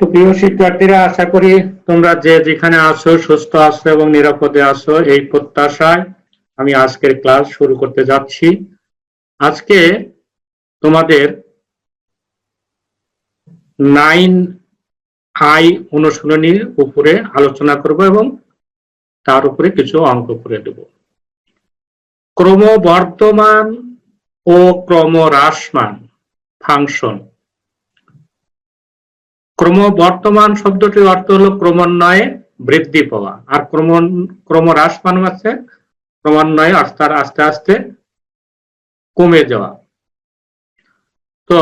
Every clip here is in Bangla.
তো প্রিয় শিক্ষার্থীরা, আশা করি তোমরা যে যেখানে আছো, সুস্থ আছো এবং নিরাপদে আছো, এই প্রত্যাশায় আমি আজকের ক্লাস শুরু করতে যাচ্ছি। আজকে তোমাদের নাইন আই অনুশীলনীর উপরে আলোচনা করব এবং তার উপরে কিছু অঙ্ক করে দেব। ক্রমবর্ধমান ও ক্রমহ্রাসমান ফাংশন ক্রমবর্তমান শব্দটির অর্থ হলো ক্রমান্বয়ে বৃদ্ধি পাওয়া। আর ক্রম ক্রমহ্রাস মানে হচ্ছে ক্রমান্বয়ে আস্তে আস্তে আস্তে কমে যাওয়া। তো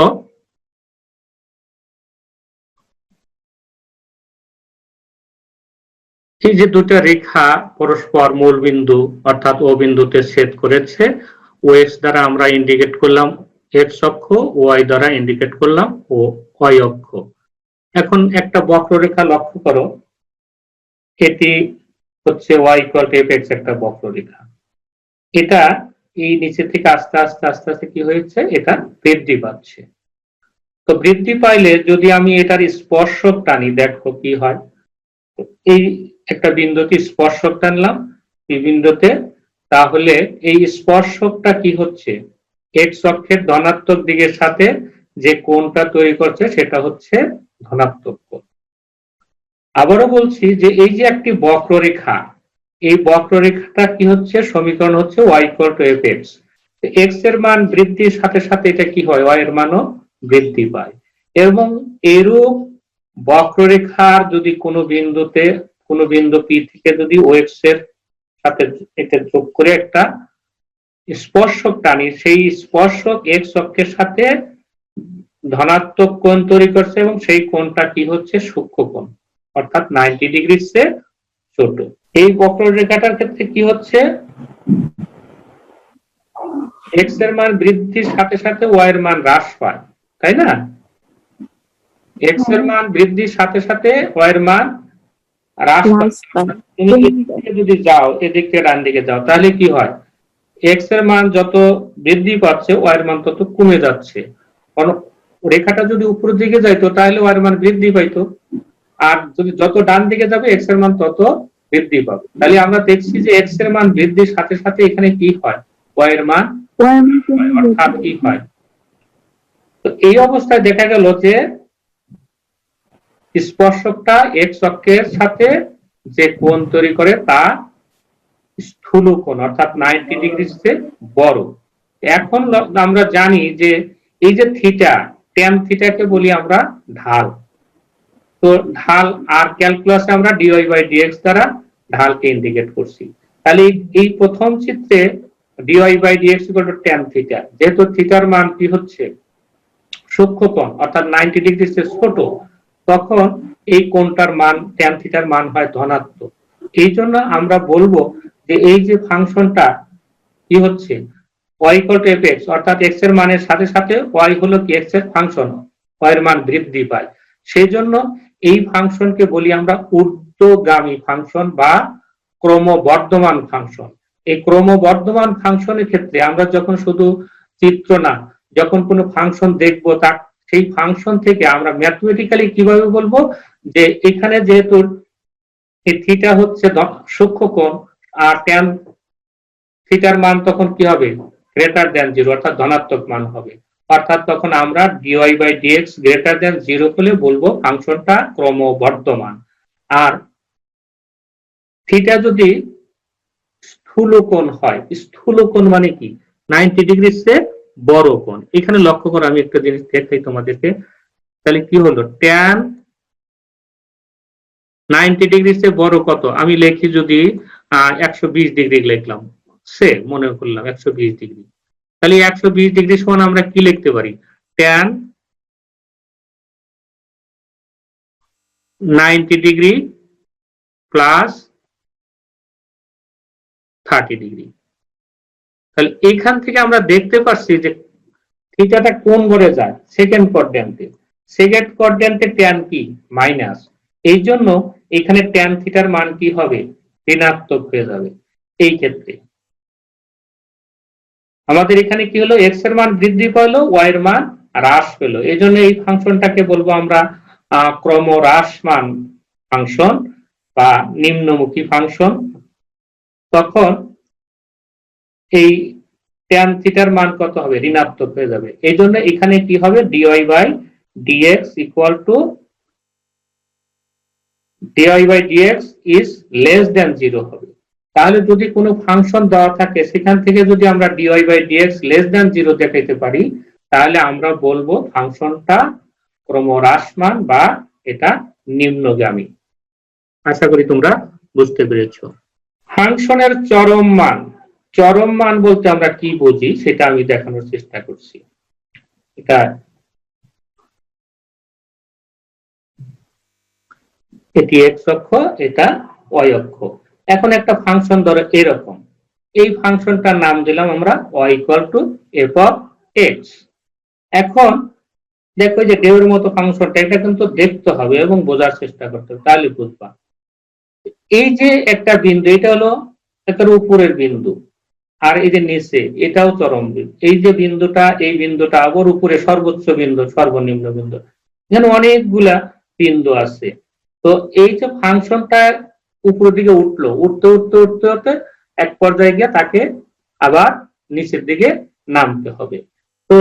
এই যে দুটা রেখা পরস্পর মূল বিন্দু অর্থাৎ ও বিন্দুতে ছেদ করেছে ও এক্স দ্বারা আমরা ইন্ডিকেট করলাম এক্স অক্ষ ওয়াই দ্বারা ইন্ডিকেট করলাম ও ওয়াই অক্ষ। এখন একটা বক্ররেখা লক্ষ্য করো। এটি হচ্ছে ওয়াই ইকুয়াল টু এক্স একটা বক্ররেখা। এটা এই নিচে থেকে আস্তে আস্তে আস্তে আস্তে কি হয়েছে? এটা বৃদ্ধি পাচ্ছে। তো বৃদ্ধি পাইলে যদি আমি এটার স্পর্শক টানি, দেখো কি হয়। এই একটা বিন্দুতে স্পর্শক টানলাম এই বিন্দুতে। তাহলে এই স্পর্শকটা কি হচ্ছে? এক্স অক্ষের ধনাত্মক দিকের সাথে যে কোণটা তৈরি করছে সেটা হচ্ছে ধনাত্মক। কোণ আবারও বলছি যে এই যে একটি বক্ররেখা, এই বক্ররেখাটা কি হচ্ছে? সমীকরণ হচ্ছে y equal to f x এক্সের মান বৃদ্ধির সাথে সাথে এটা কি হয়? ওয়াই এর মানও বৃদ্ধি পায়। এবং এরূপ বক্ররেখার যদি কোনো বিন্দুতে, কোনো বিন্দু পি থেকে যদি ও এক্সের সাথে এটা যোগ করে একটা স্পর্শক টানি, সেই স্পর্শক এক্স অক্ষের সাথে ধনাত্মক কোণ তৈরি করছে এবং সেই কোণটা কি হচ্ছে? সূক্ষ্ম কোণ অর্থাৎ নাইনটি ডিগ্রির চেয়ে ছোট। এই বক্ররেখাটার ক্ষেত্রে কি হচ্ছে? এক্সের মান বৃদ্ধির সাথে সাথে ওয়াই এর মান হ্রাস পায় তাই না? এক্সের মান বৃদ্ধির সাথে সাথে ওয়াই এর মান হ্রাস পায়। তুমি যদি যাও এদিক থেকে ডান দিকে যাও তাহলে কি হয়? এক্সের মান যত বৃদ্ধি পাচ্ছে ওয়াই এর মান তত কমে যাচ্ছে। রেখাটা যদি উপরের দিকে যাইতো, তাহলে ওয়াই এর মান বৃদ্ধি পাইতো। আর যদি যত ডান দিকে যাবে এক্সের মান তত বৃদ্ধি পাবে। তাহলে আমরা দেখছি যে এক্সের মান বৃদ্ধির সাথে সাথে এখানে কি হয়? ওয়াই এর মান অর্থাৎ কি হয়? তো এই অবস্থায় দেখা গেল যে স্পর্শকটা এক্স অক্ষের সাথে যে কোণ তৈরি করে, তা স্থূল কোণ, অর্থাৎ নাইনটি ডিগ্রি বড়। এখন আমরা জানি যে এই যে থিটা টেন থিটাকে বলি আমরা ঢাল। তো ঢাল আর ক্যালকুলাসে আমরা ডিওয়াই বাই ডিএক্স দ্বারা ঢালকে ইন্ডিকেট করছি। তাহলে এই- প্রথম চিত্রে dy by dx equal to tan theta যেহেতু থিটার মান কি হচ্ছে? সূক্ষ্ম কোণ অর্থাৎ নাইনটি ডিগ্রি ছোট, তখন এই কোণটার মান টেন থিটার মান হয় ধনাত্মক। এই জন্য আমরা বলব যে এই যে ফাংশনটা কি হচ্ছে? Y ইকুয়াল টু এফ অর্থাৎ x এর মানের সাথে সাথে y হলো কি? x এর ফাংশন y এর মান বৃদ্ধি পায়। সেই জন্য এই ফাংশনকে বলি আমরা ঊর্ধ্বগামী ফাংশন বা ক্রমবর্ধমান ফাংশন এই ক্রমবর্ধমান ফাংশনের ক্ষেত্রে আমরা যখন শুধু চিত্র না, যখন কোনো ফাংশন দেখব, তা সেই ফাংশন থেকে আমরা ম্যাথমেটিক্যালি কীভাবে বলব? যে এখানে যেহেতু থিটা হচ্ছে সূক্ষ্ম কোণ আর ট্যান থিটার মান তখন কি হবে? গ্রেটার দেন জিরো অর্থাৎ ধনাত্মক মান হবে। অর্থাৎ তখন আমরা dy by dx greater than zero হলে বলব ফাংশনটা ক্রমবর্ধমান। আর থিটা যদি স্থূল কোণ হয় স্থূল কোণ মানে কি? নাইনটি ডিগ্রি সে বড় কোণ। এখানে লক্ষ্য করো, আমি একটা জিনিস দেখাই তোমাদেরকে। তাহলে কি হলো? ট্যান নাইনটি ডিগ্রি সে বড় কত? আমি লিখি যদি একশো বিশ ডিগ্রি লিখলাম। সে মনে করলাম একশো বিশ ডিগ্রি। তাহলে একশো বিশ ডিগ্রি সমান আমরা কি লিখতে পারি? Tan ninety degree plus thirty degree. তাহলে এখান থেকে আমরা দেখতে পাচ্ছি যে থিটাটা কোন ঘরে যায়? সেকেন্ড কোয়াড্র্যান্টে সেকেন্ড কোয়াড্র্যান্টে ট্যান কি? মাইনাস এই জন্য এখানে ট্যান থিটার মান কি হবে? ঋণাত্মক হয়ে যাবে। এই ক্ষেত্রে। আমাদের এখানে কি হলো? এক্সের মান বৃদ্ধি পেল ওয়াই এর মান হ্রাস পেল। এই জন্য এই ফাংশনটাকে বলব আমরা আহ, ক্রমহ্রাসমান ফাংশন বা নিম্নমুখী ফাংশন। তখন এই ট্যান থিটার মান কত হবে? ঋণাত্মক হয়ে যাবে। এই জন্য এখানে কি হবে? Dy by dx equal to dy by dx is less than zero হবে। তাহলে যদি কোনো ফাংশন দেওয়া থাকে, সেখান থেকে যদি আমরা dy by dx less than zero দেখাইতে পারি, তাহলে আমরা বলব ফাংশনটা ক্রমহ্রাসমান বা এটা নিম্নগামী। আশা করি তোমরা বুঝতে পেরেছ। ফাংশনের চরম মান চরম মান বলতে আমরা কি বুঝি, সেটা আমি দেখানোর চেষ্টা করছি। এটা এটি এক্স অক্ষ, এটা ওয়াই অক্ষ। এখন একটা ফাংশন ধরো এরকম। এই ফাংশনটার নাম দিলাম আমরা y equal to f x এখন দেখো যে ডেউর মতো ফাংশনটা এটা কিন্তু দেখতে হবে এবং বোঝার চেষ্টা করতে হবে। তাহলে বুঝবা। এই যে একটা বিন্দু, এটা হলো এটার উপরের বিন্দু, আর এই যে নিচে, এটাও চরম বিন্দু। এই যে বিন্দুটা, এই বিন্দুটা আবার উপরে সর্বোচ্চ বিন্দু, সর্বনিম্ন বিন্দু। এখানে অনেকগুলা বিন্দু আছে। তো এই যে ফাংশনটা উপরের দিকে উঠল। উঠতে উঠতে উঠতে উঠতে এক পর্যায়ে গিয়ে তাকে আবার নিচের দিকে নামতে হবে। তো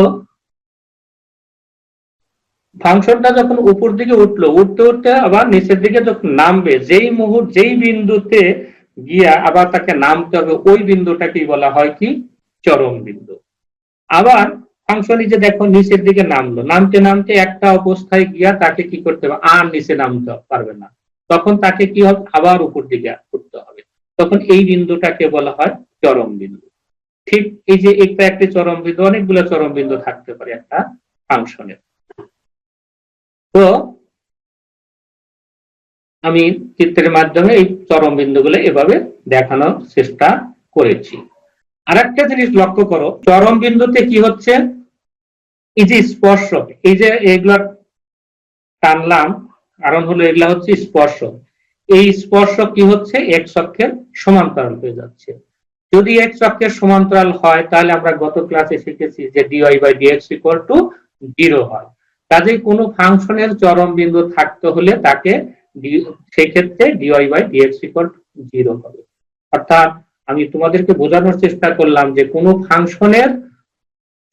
ফাংশনটা যখন উপর দিকে উঠল, উঠতে উঠতে আবার নিচের দিকে যখন নামবে, যেই মুহূর্ত, যেই বিন্দুতে গিয়া আবার তাকে নামতে হবে, ওই বিন্দুটাকেই বলা হয় কি? চরম বিন্দু। আবার ফাংশনই যে দেখো নিচের দিকে নামলো, নামতে নামতে একটা অবস্থায় গিয়া তাকে কি করতে হবে? আর নিচে নামতে পারবে না। তখন তাকে কি হবে? আবার উপর দিকে উঠতে হবে। তখন এই বিন্দুটাকে বলা হয় চরম বিন্দু। ঠিক এই যে একটা একটি চরম বিন্দু, অনেকগুলো চরম বিন্দু থাকতে পারে একটা ফাংশনের তো আমি চিত্রের মাধ্যমে এই চরম বিন্দুগুলো এভাবে দেখানোর চেষ্টা করেছি। আর একটা জিনিস লক্ষ্য করো, চরম বিন্দুতে কি হচ্ছে? এই যে স্পর্শক, এই যে এগুলা টানলাম কারণ হলো এগুলা হচ্ছে স্পর্শ এই স্পর্শ কি হচ্ছে? এক অক্ষের সমান্তরাল হয়ে যাচ্ছে। যদি এক অক্ষের সমান্তরাল হয়, তাহলে আমরা গত ক্লাসে শিখেছি যে dy by dx equal to zero হয়। কাজেই কোনো ফাংশনের চরম বিন্দু থাকতে হলে তাকে সেক্ষেত্রে dy by dx equal to zero হবে। অর্থাৎ আমি তোমাদেরকে বোঝানোর চেষ্টা করলাম যে কোনো ফাংশনের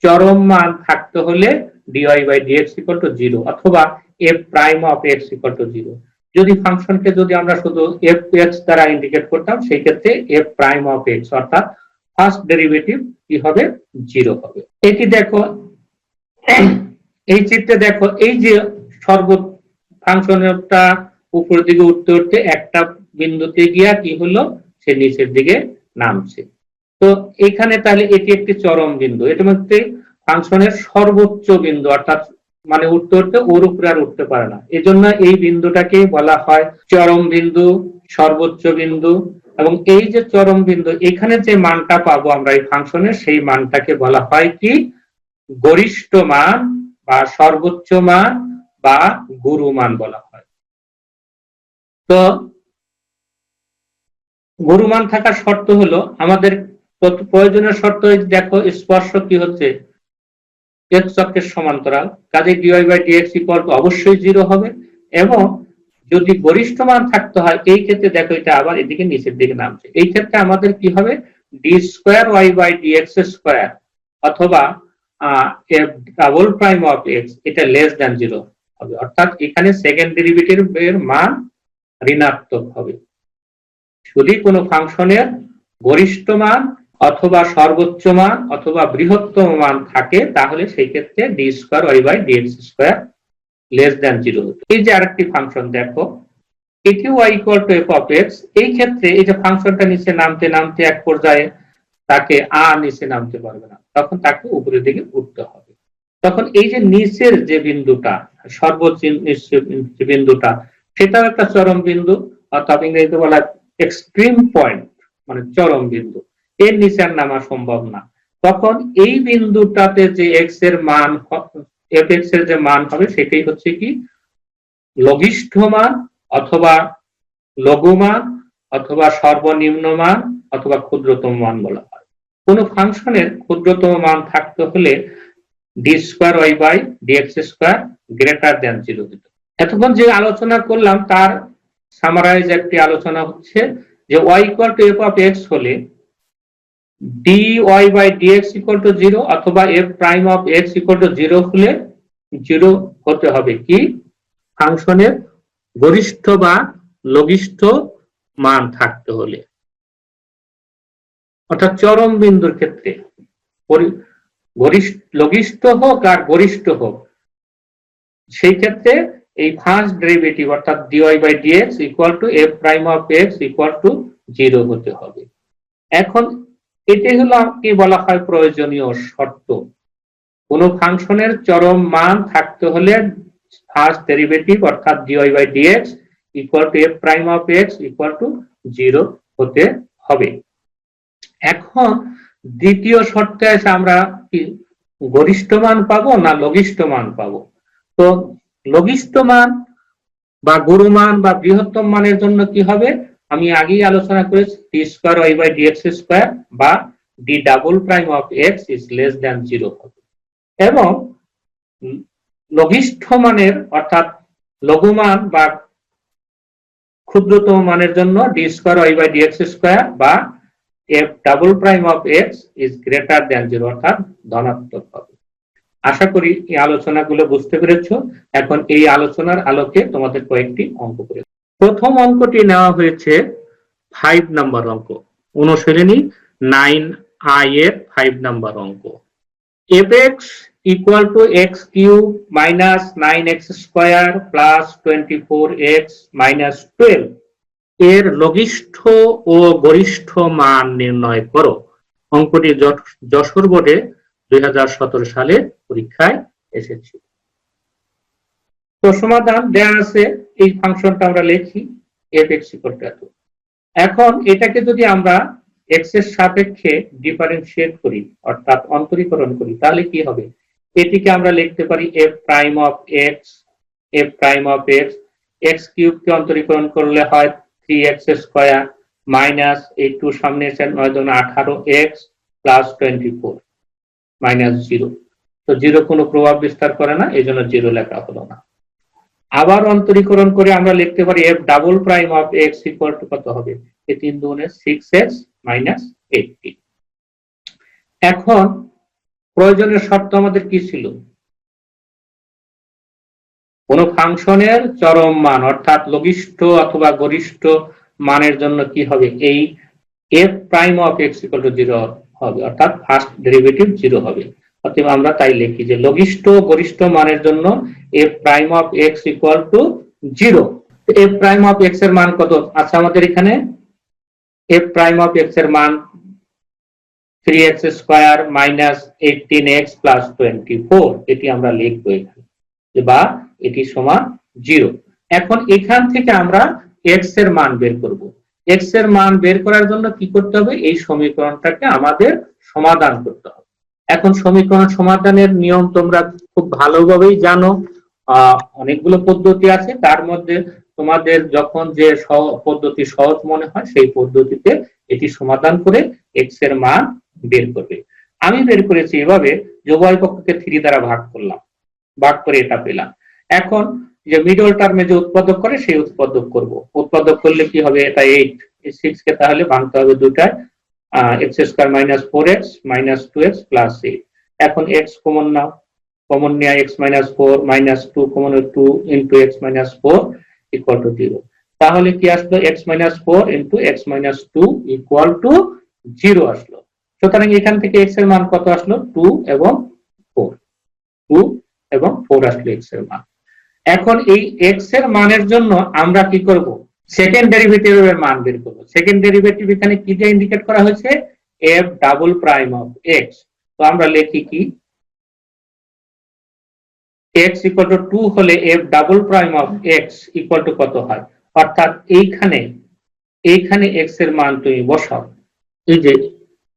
চরম মান থাকতে হলে dy by dx equal to zero অথবা f prime of x equal to zero যদি ফাংশনকে যদি আমরা শুধু এফ এক্স দ্বারা ইন্ডিকেট করতাম, সেই ক্ষেত্রে এফ প্রাইম অফ এক্স অর্থাৎ ফার্স্ট ডেরিভেটিভ কি হবে? জিরো হবে। এটি দেখো, এই চিত্রে দেখো, এই যে সর্ব ফাংশনটা উপরের দিকে উঠতে উঠতে একটা বিন্দুতে গিয়া কি হলো? সে নিচের দিকে নামছে। তো এখানে তাহলে এটি একটি চরম বিন্দু। এটার মধ্যে ফাংশনের সর্বোচ্চ বিন্দু, অর্থাৎ মানে উঠতে উঠতে ওর উপরে আর উঠতে পারে না। এজন্য এই বিন্দুটাকে বলা হয় চরম বিন্দু, সর্বোচ্চ বিন্দু এবং এই যে চরম বিন্দু, এখানে যে মানটা পাবো আমরা এই ফাংশনের সেই মানটাকে বলা হয় কি? গরিষ্ঠ মান বা সর্বোচ্চ মান বা গুরু মান বলা হয়। তো গুরুমান থাকার শর্ত হলো আমাদের প্রয়োজনীয় শর্ত দেখো, স্পর্শ কি হচ্ছে? এক্স অক্ষের সমান্তরাল কাজে ডিওয়াই বাই ডিএক্স ইকুয়াল অবশ্যই জিরো হবে এবং যদি গরিষ্ঠ মান থাকতে হয়, এই ক্ষেত্রে দেখো এটা আবার এদিকে নিচের দিকে নামছে। এই ক্ষেত্রে আমাদের কি হবে? D square y by dx square অথবা ডাবল প্রাইম অফ এক্স এটা লেস দ্যান জিরো হবে। অর্থাৎ এখানে সেকেন্ড ডেরিভেটিভ এর মান ঋণাত্মক হবে। যদি কোনো ফাংশনের গরিষ্ঠ মান অথবা সর্বোচ্চ মান অথবা বৃহত্তম মান থাকে, তাহলে সেই ক্ষেত্রে d square y by dx square less than zero হতো। এই যে আরেকটি ফাংশন দেখো এটি y equal to f of x এই ক্ষেত্রে এই যে ফাংশনটা নিচে নামতে নামতে এক পর্যায়ে তাকে আর নিচে নামতে পারবে না। তখন তাকে উপরের দিকে উঠতে হবে। তখন এই যে নিচের যে বিন্দুটা, সর্বোচ্চ বিন্দুটা, সেটাও একটা চরম বিন্দু, অর্থাৎ ইংরেজিতে বলা এক্সট্রিম পয়েন্ট মানে চরম বিন্দু। এর নিচে নামা সম্ভব না। তখন এই বিন্দুটাতে যে এক্সের মান এফ এক্সের যে মান হবে সেটাই হচ্ছে কি? লঘিষ্ঠ মান অথবা লঘু মান অথবা সর্বনিম্ন মান অথবা ক্ষুদ্রতম মান বলা হয়। কোন ফাংশনের ক্ষুদ্রতম মান থাকতে হলে d square y by dx square greater than zero দিতে এতক্ষণ যে আলোচনা করলাম, তার সামারাইজ একটি আলোচনা হচ্ছে যে y equal to f of x হলে dy by dx equal to zero অথবা f prime of x equal to zero হলে জিরো হতে হবে কি? ফাংশনের গরিষ্ঠ বা লঘিষ্ঠ মান থাকতে হলে। অর্থাৎ চরম বিন্দুর ক্ষেত্রে লঘিষ্ঠ হোক আর গরিষ্ঠ হোক, সেই ক্ষেত্রে এই ফার্স্ট ডেরিভেটিভ অর্থাৎ dy by dx equal to f prime of x equal to zero হতে হবে। এখন এটাই হলো কি বলা হয় প্রয়োজনীয় শর্ত। কোন ফাংশনের চরম মান থাকতে হলে ফার্স্ট ডেরিভেটিভ অর্থাৎ dy by dx equal to f prime of x equal to zero হতে হবে। এখন দ্বিতীয় শর্তে এসে আমরা কি গরিষ্ঠ মান পাবো না লঘিষ্ঠ মান পাবো? তো লঘিষ্ঠ মান বা গুরুমান বা বৃহত্তম মানের জন্য কি হবে? আমি আগেই আলোচনা করেছি d square y by dx square বা d double prime of x is less than zero হবে। এবং লঘিষ্ঠ মানের অর্থাৎ লঘুমান বা ক্ষুদ্রতম মানের জন্য d square y by dx square বা f double prime of x is greater than zero অর্থাৎ ধনাত্মক হবে। আশা করি এই আলোচনাগুলো বুঝতে পেরেছ। এখন এই আলোচনার আলোকে তোমাদের কয়েকটি অঙ্ক করে প্রথম অঙ্কটি নেওয়া হয়েছে ফাইভ নাম্বার অঙ্ক। অনুশীলনী নাইন আই এর ফাইভ নাম্বার অঙ্ক। F x equal to x cube minus nine x square plus twenty four x minus twelve এর লঘিষ্ঠ ও গরিষ্ঠ মান নির্ণয় করো। অঙ্কটি যশ- যশোর বোর্ডে দুই হাজার সতেরো সালে পরীক্ষায় এসেছে। তো সমাধান দেয়া আছে, এই ফাংশনটা আমরা লিখি এফ এক্স ইকুয়াল টু এখন এটাকে যদি আমরা এক্সের সাপেক্ষে ডিফারেন্সিয়েট করি, অর্থাৎ অন্তরীকরণ করি, তাহলে কি হবে? এটিকে আমরা লিখতে পারি f prime of x f prime of x x cube কে অন্তরীকরণ করলে হয় থ্রি এক্স স্কোয়ার মাইনাস এই টু সামনে এসে নয় আঠারো x plus twenty four minus zero তো জিরো কোনো প্রভাব বিস্তার করে না, এই জন্য জিরো লেখা হলো না। আবার অন্তরীকরণ করে আমরা লিখতে পারি f double prime of x equal to কত হবে? এই তিন দুগুণে সিক্স এক্স মাইনাস এইটটি এখন প্রয়োজনের শর্ত আমাদের কি ছিল? কোন ফাংশনের চরম মান, অর্থাৎ লঘিষ্ঠ অথবা গরিষ্ঠ মানের জন্য কি হবে? এই f prime of x equal to zero হবে, অর্থাৎ ফার্স্ট ডেরিভেটিভ জিরো হবে। অতএব আমরা তাই লিখি যে লঘিষ্ঠ গরিষ্ঠ মানের জন্য f prime of x equal to zero f prime of এক্সের মান কত? আচ্ছা আমাদের এখানে? এফ প্রাইম অফ এক্সের মান three x square minus eighteen x plus twenty four এটি আমরা লিখব এখানে বা এটি সমান জিরো এখন এখান থেকে আমরা এক্সের মান বের করব। এক্সের মান বের করার জন্য কি করতে হবে? এই সমীকরণটাকে আমাদের সমাধান করতে হবে। এখন সমীকরণ সমাধানের নিয়ম তোমরা খুব ভালোভাবেই জানো। অনেকগুলো পদ্ধতি আছে। তার মধ্যে তোমাদের যখন যে পদ্ধতি সহজ মনে হয়, সেই পদ্ধতিতে এটি সমাধান করে এক্সের মান বের করবে। আমি বের করেছি এভাবে যে পক্ষকে থ্রি দ্বারা ভাগ করলাম। ভাগ করে এটা পেলাম। এখন যে মিডল টার্মে যে উৎপাদক করে, সেই উৎপাদক করব। উৎপাদক করলে কি হবে? এটা এইট সিক্স কে তাহলে ভাঙতে হবে দুটায় x square minus four x minus two x plus eight এখন এক্স কমন নাও। কমন নেওয়া x minus four minus two common two into x minus four equal to zero তাহলে কি আসলো? X minus four into x minus two equal to zero আসলো। সুতরাং এখান থেকে এক্সের মান কত আসলো? টু এবং ফোর টু এবং ফোর আসলো এক্সের মান। এখন এই এক্সের মানের জন্য আমরা কি করব? সেকেন্ড ডেরিভেটিভ এর মান বের করব। সেকেন্ড ডেরিভেটিভ এখানে কি দিয়ে ইন্ডিকেট করা হয়েছে? F double prime of x তো আমরা লিখি কি? এক্স ইকুয়াল টু টু হলে f double prime of x equal to কত হয়? অর্থাৎ এইখানে এইখানে এক্সের মান তুমি বসাও। এই যে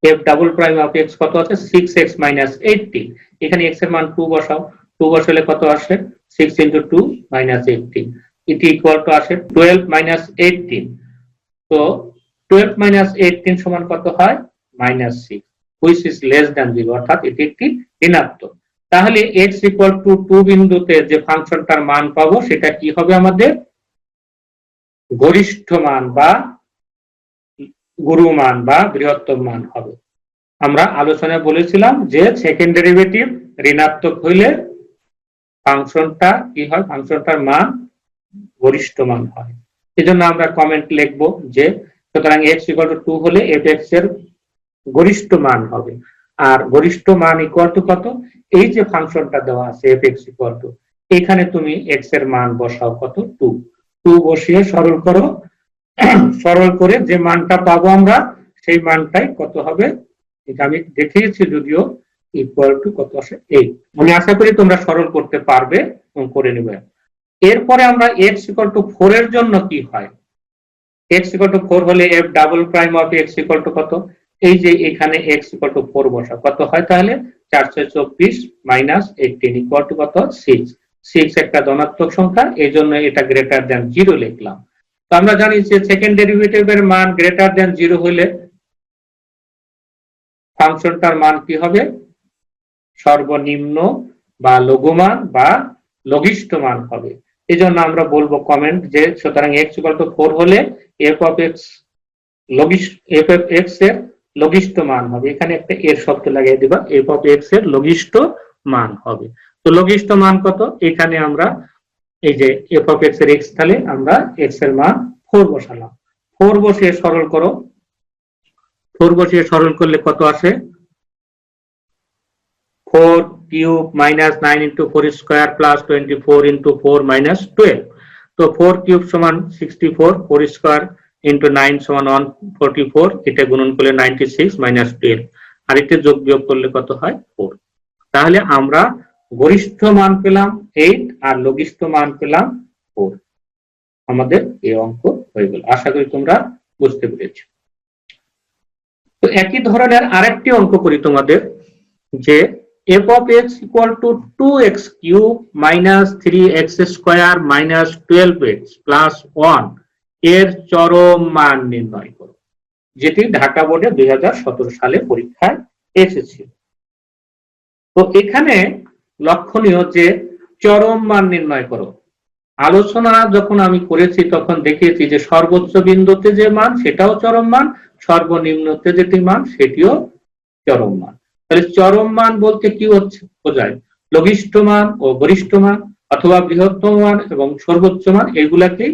f double prime of x কত আছে? সিক্স এক্স মাইনাস এইটটিন এখানে এক্সের মান টু বসাও। টু বসালে কত আসে? Six into two minus eighteen এটি ইকুয়াল টু আসে টুয়েলভ মাইনাস এইটটিন তো টুয়েলভ মাইনাস এইটটিন সমান কত হয়? Minus six which is less than zero অর্থাৎ এটি একটি ঋণাত্মক। তাহলে এক্স ইকুয়াল টু টু বিন্দুতে যে ফাংশনটার মান পাবো, সেটা কি হবে আমাদের? গরিষ্ঠ মান বা গুরু মান বা বৃহত্তম মান হবে। আমরা আলোচনায় বলেছিলাম যে সেকেন্ড ডেরিভেটিভ ঋণাত্মক হইলে ফাংশনটা কি হয়? ফাংশনটার মান গরিষ্ঠ মান হয়। এজন্য আমরা কমেন্ট লিখব যে, সুতরাং এক্স ইকুয়াল টু টু হলে এফ এক্সের গরিষ্ঠ মান হবে। আর গরিষ্ঠ মান ইকুয়াল টু কত? এই যে ফাংশনটা দেওয়া আছে এফ এক্স ইকুয়াল টু এখানে তুমি এক্সের মান বসাও কত? টু টু বসিয়ে সরল করো। সরল করে যে মানটা পাবো আমরা, সেই মানটাই কত হবে? এটা আমি দেখিয়েছি যদিও ইকুয়াল টু কত আসে এইট আমি আশা করি তোমরা সরল করতে পারবে করে নেবে। এরপরে আমরা এক্স ইকুয়াল টু ফোর এর জন্য কি হয়? এক্স ইকুয়াল টু ফোর হলে f double prime of x equal to কত? এই যে এখানে এক্স ইকুয়াল টু ফোর বসা কত হয় তাহলে? চারশো চব্বিশ মাইনাস এইটিন ইকুয়াল টু কত? সিক্স সিক্স একটা ধনাত্মক সংখ্যা এই জন্য এটা গ্রেটার দেন জিরো লিখলাম। তো আমরা জানি যে সেকেন্ড ডেরিভেটিভের মান গ্রেটার দেন জিরো হলে ফাংশনটার মান কি হবে? সর্বনিম্ন বা লঘুমান বা লঘিষ্ঠ মান হবে। এই জন্য আমরা বলব কমেন্ট যে, সুতরাং এক্স ইকুয়াল টু ফোর হলে এফ অফ এক্স লঘিষ্ঠ এফ এফ এক্সের লঘিষ্ঠ মান হবে। এখানে একটা এর শব্দ লাগিয়ে দিবা এফ অফ এক্সের লঘিষ্ঠ মান হবে। তো লঘিষ্ঠ মান কত? এখানে আমরা এই যে এফ অফ এক্সের এক্স তাহলে আমরা এক্সের মান ফোর বসালাম। ফোর বসিয়ে সরল করো। ফোর বসিয়ে সরল করলে কত আসে? Four cube minus nine into four square plus twenty four into four minus twelve. তো ফোর কিউব সমান sixty four four square into nine সমান ওয়ান ফোরটি ফোর, এটা গুণন করলে নাইনটি সিক্স মাইনাস টুয়েলভ। আর এটা যোগ বিয়োগ করলে কত হয়? ফোর। তাহলে আমরা গরিষ্ঠ মান পেলাম এইট আর লঘিষ্ঠ মান পেলাম ফোর। আমাদের এই অঙ্ক হয়ে গেল। আশা করি তোমরা বুঝতে পেরেছ। তো একই ধরনের আরেকটি অঙ্ক করি তোমাদের, যে f of x equal to 2x cube minus 3x square minus 12x plus 1 এর চরম মান নির্ণয় করো, যেটি ঢাকা বোর্ডে দুই হাজার সতেরো সালে পরীক্ষায় এসেছিল তো এখানে লক্ষণীয় যে চরম মান নির্ণয় করো, আলোচনা যখন আমি করেছি তখন দেখিয়েছি যে সর্বোচ্চ বিন্দুতে যে মান সেটাও চরম মান, সর্বনিম্নতে যেটি মান সেটিও চরম মান। তাহলে চরম মান বলতে কি হচ্ছে? বোঝায়। লঘিষ্ঠ মান ও গরিষ্ঠ মান অথবা বৃহত্তম মান এবং সর্বোচ্চ মান, এগুলাকেই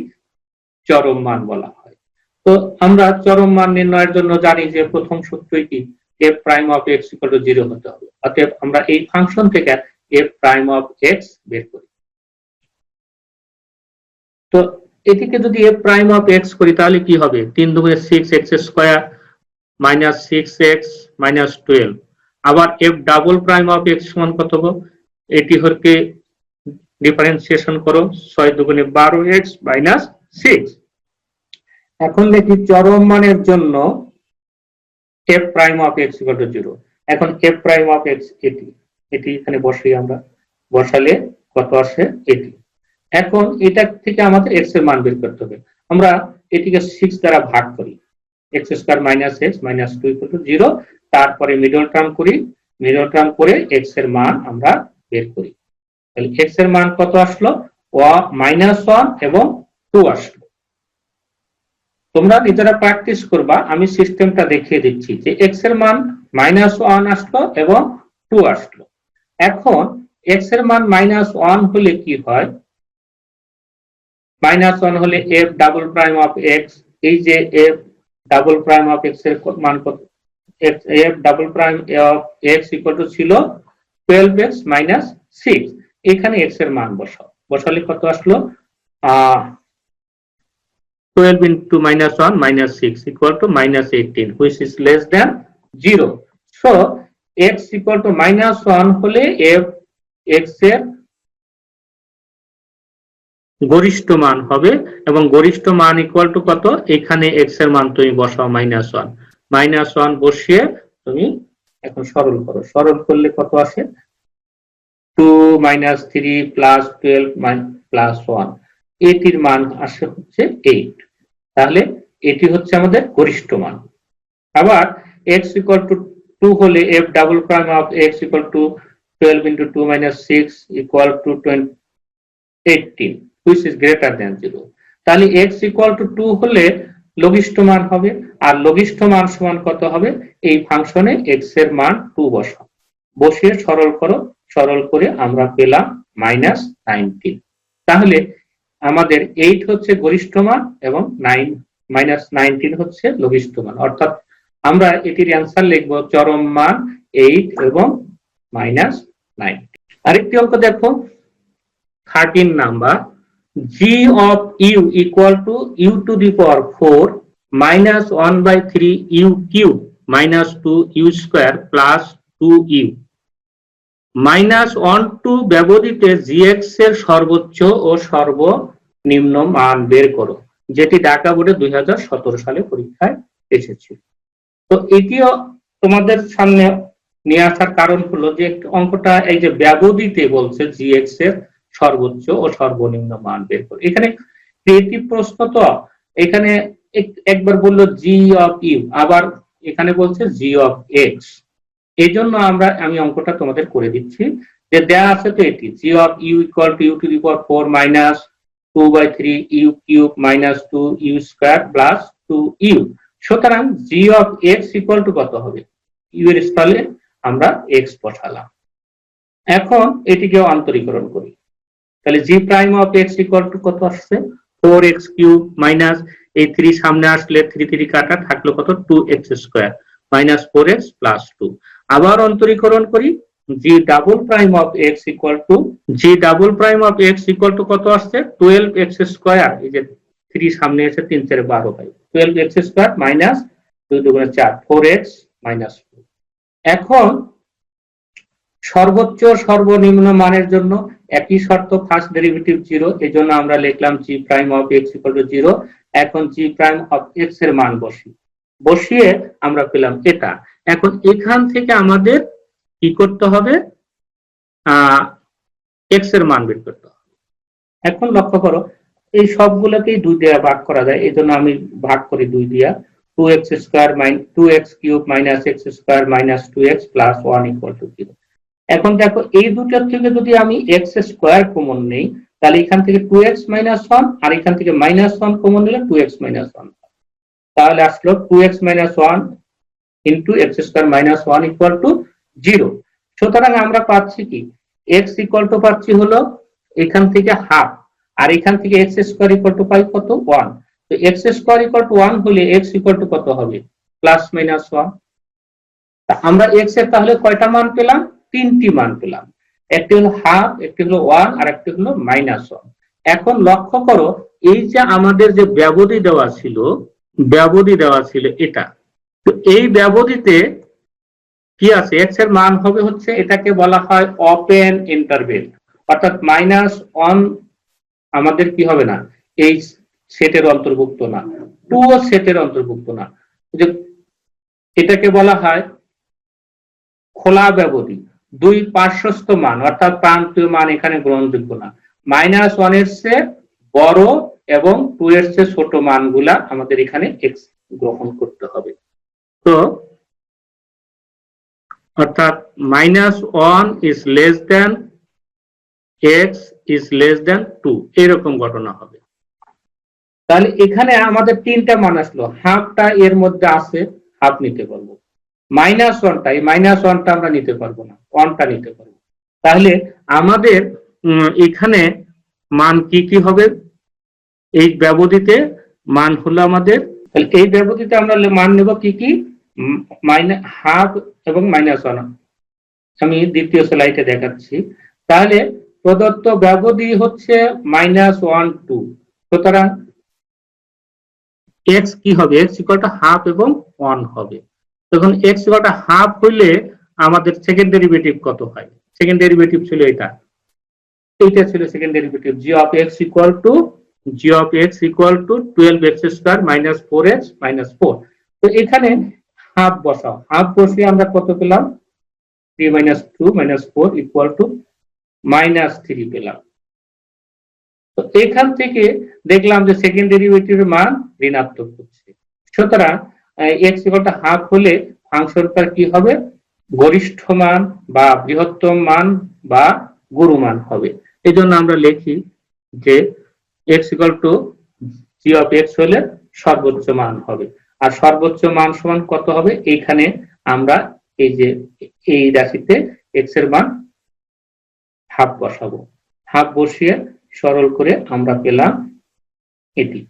চরম মান বলা হয়। তো আমরা চরম মান নির্ণয়ের জন্য জানি যে প্রথম সূত্রই কি? F prime of x equal to zero হতে হবে। অতএব আমরা এই ফাংশন থেকে এফ প্রাইম অফ এক্স বের করি। তো এটিকে যদি এফ প্রাইম অফ এক্স করি, তাহলে কি হবে? তিন দুগুণে six x square minus six x minus twelve আবার f double prime of x সমান কত হবে? এটি হরকে ডিফারেন্সিয়েশন করো, ছয় দুগুণে বারো এক্স মাইনাস সিক্স এখন দেখি চরম মানের জন্য f prime of x equal to zero এখন এফ প্রাইম অফ এক্স এটি এটি এখানে বসাই আমরা। বসালে কত আসে? এটি। এখন এটা থেকে আমাদের এক্সের মান বের করতে হবে। আমরা এটিকে সিক্স দ্বারা ভাগ করি। X square minus x minus two equal to zero তারপরে মিডল টার্ম করি মিডল টার্ম করে এক্সের মান আমরা বের করি। তাহলে এক্সের মান কত আসলো? মাইনাস ওয়ান এবং টু আসলো। তোমরা নিজেরা প্র্যাকটিস করবা, আমি সিস্টেমটা দেখিয়ে দিচ্ছি যে এক্সের মান মাইনাস ওয়ান আসলো এবং টু আসলো। এখন এক্সের মান মাইনাস ওয়ান হলে কি হয়? মাইনাস ওয়ান হলে f double prime of x এই যে এফ ডাবল প্রাইম অফ এক্সের মান কত? F double prime of x equal to ছিল টুয়েলভ এক্স মাইনাস সিক্স এখানে এক্সের মান বসাও। বসালে কত আসলো? Twelve into minus one minus six equal to minus eighteen which is less than zero so x equal to minus one হলে এফ এক্সের গরিষ্ঠ মান হবে এবং গরিষ্ঠ মান ইকুয়াল টু কত? এখানে এক্সের মান তুমি বসাও মাইনাস ওয়ান মাইনাস ওয়ান বসিয়ে তুমি এখন সরল করো। সরল করলে কত আসে? Two minus three plus twelve plus one. এটির মান আসে হচ্ছে এইট। তাহলে এটি হচ্ছে আমাদের গরিষ্ঠ মান। আবার এক্স ইকুয়াল টু টু হলে f double prime of x equal to 12 into 2 minus 6 equal to 20, 18 which is greater than 0 তাহলে x equal to 2 হলে লঘিষ্ঠ মান হবে আর লঘিষ্ঠ মান সমান কত হবে? এই ফাংশনে এক্সের মান 2 বসাও। বসিয়ে সরল করো। সরল করে আমরা পেলাম মাইনাস নাইনটিন তাহলে আমাদের এইট হচ্ছে গরিষ্ঠ মান এবং নাইন মাইনাস নাইনটিন হচ্ছে লঘিষ্ঠ মান। অর্থাৎ আমরা এটির অ্যান্সার লিখব চরম মান এইট এবং মাইনাস নাইন আরেকটি অঙ্ক দেখো। Thirteen number g of u equal to u to the power four minus one by three u cube minus two u square plus two u minus one two ব্যবধিতে g x এর সর্বোচ্চ ও সর্বনিম্ন মান বের করো, যেটি ঢাকা বোর্ডে দুই হাজার সতেরো সালে পরীক্ষায় এসেছিল তো এটিও তোমাদের সামনে নিয়ে আসার কারণ হলো যে অঙ্কটা এই যে ব্যবধিতে বলছে জিএক্স এর সর্বোচ্চ ও সর্বনিম্ন মান বের করো। এখানে ক্রিয়েটিভ প্রশ্ন তো, এখানে একবার বলল জি অফ ইউ আবার এখানে বলছে জি অফ এক্স এই জন্য আমরা, আমি অঙ্কটা তোমাদের করে দিচ্ছি। যে দেয়া আছে তো এটি g of u equal to u to the four minus two by three u cube minus two u square plus two u সুতরাং g of x equal to কত হবে? ইউ এর স্থলে আমরা এক্স বসালাম। এখন এটিকে অন্তরীকরণ করি। তাহলে g prime of x equal to কত আসছে? ফোর এক্স কিউব মাইনাস এই থ্রি সামনে আসলে থ্রি থ্রি কাটা থাকল কত? Two x square minus four x plus two আবার অন্তরীকরণ করি g double prime of x equal to g double prime of x equal to কত আসছে? টুয়েলভ এক্স স্কোয়ার এই যে থ্রি সামনে এসে তিন চারে বারো পাই। টুয়েলভ এক্স স্কোয়ার মাইনাস দুই চার ফোর এক্স মাইনাস টু এখন সর্বোচ্চ সর্বনিম্ন মানের জন্য একই শর্ত ফার্স্ট ডেরিভেটিভ জিরো এই জন্য আমরা লিখলাম g prime of x equal to zero এখন জি প্রাইম অফ এক্সের মান বসি? বসিয়ে আমরা পেলাম এটা। এখন এখান থেকে আমাদের কি করতে হবে? এক্সের মান বের করতে হবে। এখন লক্ষ্য করো, এই সবগুলোকেই দুই দিয়ে ভাগ করা যায়। এই জন্য আমি ভাগ করি দুই দিয়া। Two x square minus two x cube minus x square minus two x plus one equal to zero এখন দেখো, এই দুটার থেকে যদি আমি এক্স স্কোয়ার কমন নেই তাহলে এখান থেকে টু এক্স মাইনাস ওয়ান আর এখান থেকে মাইনাস ওয়ান কমন নিলে টু এক্স মাইনাস ওয়ান তাহলে আসলো two x minus one into x square minus one equal to zero সুতরাং আমরা পাচ্ছি কি? এক্স ইকুয়াল টু পাচ্ছি হলো এখান থেকে হাফ আর এখান থেকে এক্স স্কোয়ার ইকুয়াল টু পাই কত? ওয়ান তো x square equal to one হলে এক্স ইকুয়াল টু কত হবে? প্লাস মাইনাস ওয়ান আমরা এক্সের তাহলে কয়টা মান পেলাম? তিনটি মান পেলাম। একটি হলো হাফ, একটি হলো ওয়ান, আর একটি হলো মাইনাস ওয়ান। এখন লক্ষ্য করো, এই যে আমাদের যে ব্যবধি দেওয়া ছিল, ব্যবধি দেওয়া ছিল এটা। তো এই ব্যবধিতে কি আছে? এক্সের মান হবে হচ্ছে এটাকে বলা হয় ওপেন ইন্টারভেল অর্থাৎ মাইনাস ওয়ান আমাদের কি হবে না? এই সেটের অন্তর্ভুক্ত না। টু সেটের অন্তর্ভুক্ত না। যে এটাকে বলা হয় খোলা ব্যবধি। দুই পার্শ্বস্থ মান, অর্থাৎ প্রান্তীয় মান এখানে গ্রহণযোগ্য না। মাইনাস ওয়ানের চেয়ে বড় এবং টু এর চেয়ে ছোট মানগুলা আমাদের এখানে এক্স গ্রহণ করতে হবে। তো, অর্থাৎ minus one is less than x is less than two, এরকম ঘটনা হবে। তাহলে এখানে আমাদের তিনটা মান আসলো, হাফটা এর মধ্যে আছে, হাফ নিতে পারব। মাইনাস ওয়ানটা, এই মাইনাস ওয়ানটা আমরা নিতে পারব না। ওয়ানটা নিতে পারব। তাহলে আমাদের এখানে মান কি কি হবে? এই ব্যবধিতে মান হলো আমাদের, তাহলে এই ব্যবধিতে আমরা মান নেব কি কি? মাইনাস হাফ এবং মাইনাস ওয়ান আমি দ্বিতীয় স্লাইডে দেখাচ্ছি। তাহলে প্রদত্ত ব্যবধি হচ্ছে মাইনাস ওয়ান টু সুতরাং এক্স কি হবে? এক্স ইকুয়াল টু হাফ এবং ওয়ান হবে। তখন এক্স ইকুয়াল টু হাফ হইলে আমাদের সেকেন্ড ডেরিভেটিভ কত হয়? সেকেন্ড ডেরিভেটিভ ছিল এটা। এইটা ছিল second derivative g of x equal to g of x equal to twelve x square minus four x minus four তো এখানে হাফ বসাও। হাফ বসিয়ে আমরা কত পেলাম? Three minus two minus four equal to minus three পেলাম। তো এখান থেকে দেখলাম যে সেকেন্ড ডেরিভেটিভের মান ঋণাত্মক হচ্ছে। সুতরাং এক্স ইকুয়াল টু হাফ হলে ফাংশনটার কি হবে? গরিষ্ঠ মান বা বৃহত্তম মান বা গুরুমান হবে। এই জন্য আমরা লিখি যে x equal to g of x হলে সর্বোচ্চ মান হবে। আর সর্বোচ্চ মান সমান কত হবে? এইখানে আমরা এই যে এই রাশিতে এক্সের মান হাফ বসাবো। হাফ বসিয়ে সরল করে আমরা পেলাম এটি।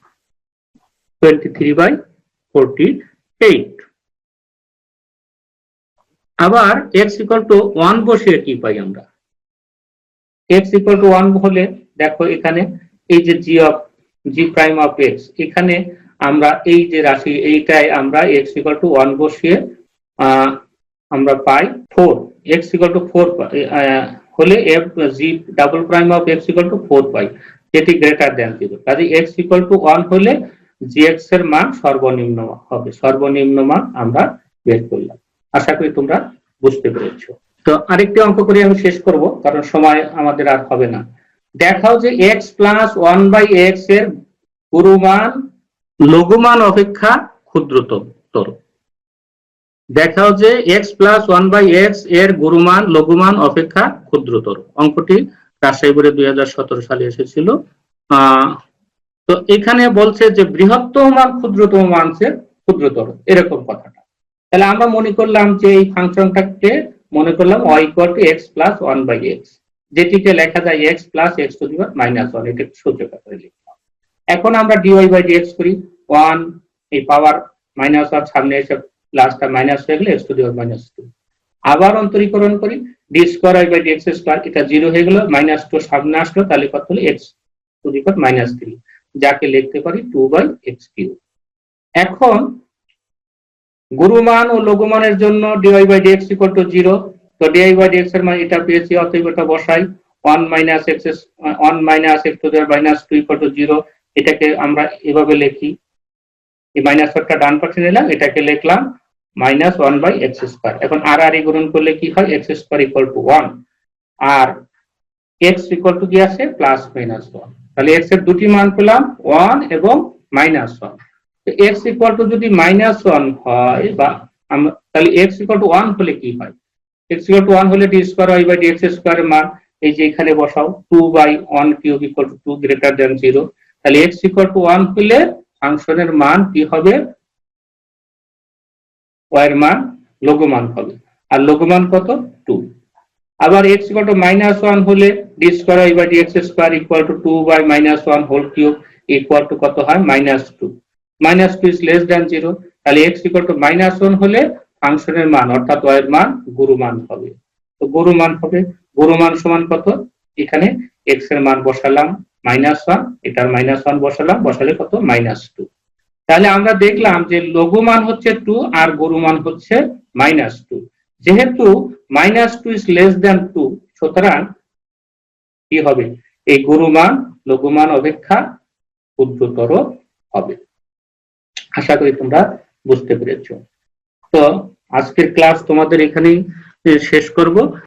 Twenty three by forty eight আবার এক্স ইকাল টু ওয়ান বসিয়ে কি পাই আমরা? এক্স ইকাল টু ওয়ান হলে দেখো এখানে এই যে g of g prime of x এখানে আমরা এই যে রাশি এইটাই আমরা এক্স ইকাল টু ওয়ান বসিয়ে আমরা পাই four x equal to four হলে f g double prime of x equal to four পাই। যেটি গ্রেটার দেন জিরো কাজে এক্স ইকাল টু ওয়ান হলে জি এক্সের মান সর্বনিম্ন হবে। সর্বনিম্ন মান আমরা বের করলাম। আশা করি তোমরা বুঝতে পেরেছ। তো আরেকটি অঙ্ক করে আমি শেষ করব, কারণ সময় আমাদের আর হবে না। দেখাও যে এক্স প্লাস ওয়ান বাই এক্সের গুরুমান লঘুমান অপেক্ষা ক্ষুদ্রতর। দেখাও যে এক্স প্লাস ওয়ান বাই এক্সের গুরুমান লঘুমান অপেক্ষা ক্ষুদ্রতর। অঙ্কটি রাজশাহী বোর্ডে দুই সালে এসেছিল। তো এখানে বলছে যে বৃহত্তম মান ক্ষুদ্রতম মান চেয়ে ক্ষুদ্রতর। এরকম কথাটা। তাহলে আমরা মনে করলাম যে এই ফাংশনটাকে মনে করলাম y equal to x plus one by x যেটিকে লেখা যায় x plus x to the minus one এটা সূত্র করে লিখলাম। এখন আমরা d y by d x করি। ওয়ান এই পাওয়ার মাইনাস ওয়ান সামনে এসে প্লাসটা মাইনাস হয়ে গেলে x to the minus two আবার অন্তরীকরণ করি। D square y by d x square এটা জিরো হয়ে গেল মাইনাস টু সামনে আসলো, তাহলে কত হলো? X to the minus three যাকে লিখতে পারি টু বাই এক্স কিউ এখন গুরুমান ও লঘুমানের জন্য d y by d x equal to zero তো d y by d x এর মান এটা পেয়েছি, অতএব এটা বসাই। One minus x S one minus x to the power minus two equal to zero এটাকে আমরা এভাবে লিখি। এই মাইনাস টা ডান পাশে নিলাম, এটাকে লিখলাম minus one by x square এখন আর আর ই গুণন করলে কি হয়? X square equal to one R x equal to কি আছে? প্লাস মাইনাস ওয়ান তাহলে এক্সের দুটি মান পেলাম ওয়ান এবং minus one x equal to যদি মাইনাস ওয়ান হয় বা তাহলে এক্স ইকুয়াল টু ওয়ান হলে কি হয়? এক্স ইকুয়াল টু ওয়ান হলে d square y by d x স্কোয়ারের মান, এই যে এখানে বসাও two by one cube equal to two greater than zero তাহলে এক্স ইকুয়াল টু ওয়ান হলে ফাংশনের মান কি হবে? ওয়াই এর মান লঘুমান হবে। আর লঘুমান কত? টু আবার x equal to minus one হলে d square y by d x square equal to two by minus one whole cube equal to কত হয়? Minus two minus two is less than zero তাহলে x equal to minus one হলে ফাংশনের মান, অর্থাৎ এর মান গুরু মান হবে। তো গুরু মান হবে, গুরু মান সমান কত? এখানে এক্সের মান বসালাম মাইনাস ওয়ান এটার মাইনাস ওয়ান বসালাম, বসালে কত? মাইনাস টু তাহলে আমরা দেখলাম যে লঘু মান হচ্ছে টু আর গুরু মান হচ্ছে মাইনাস টু যেহেতু minus two is less than two সুতরাং কি হবে? এই গুরু মান, লঘু মান অপেক্ষা ক্ষুদ্রতর হবে। আশা করি তোমরা বুঝতে পেরেছ। তো আজকের ক্লাস তোমাদের এখানেই শেষ করব।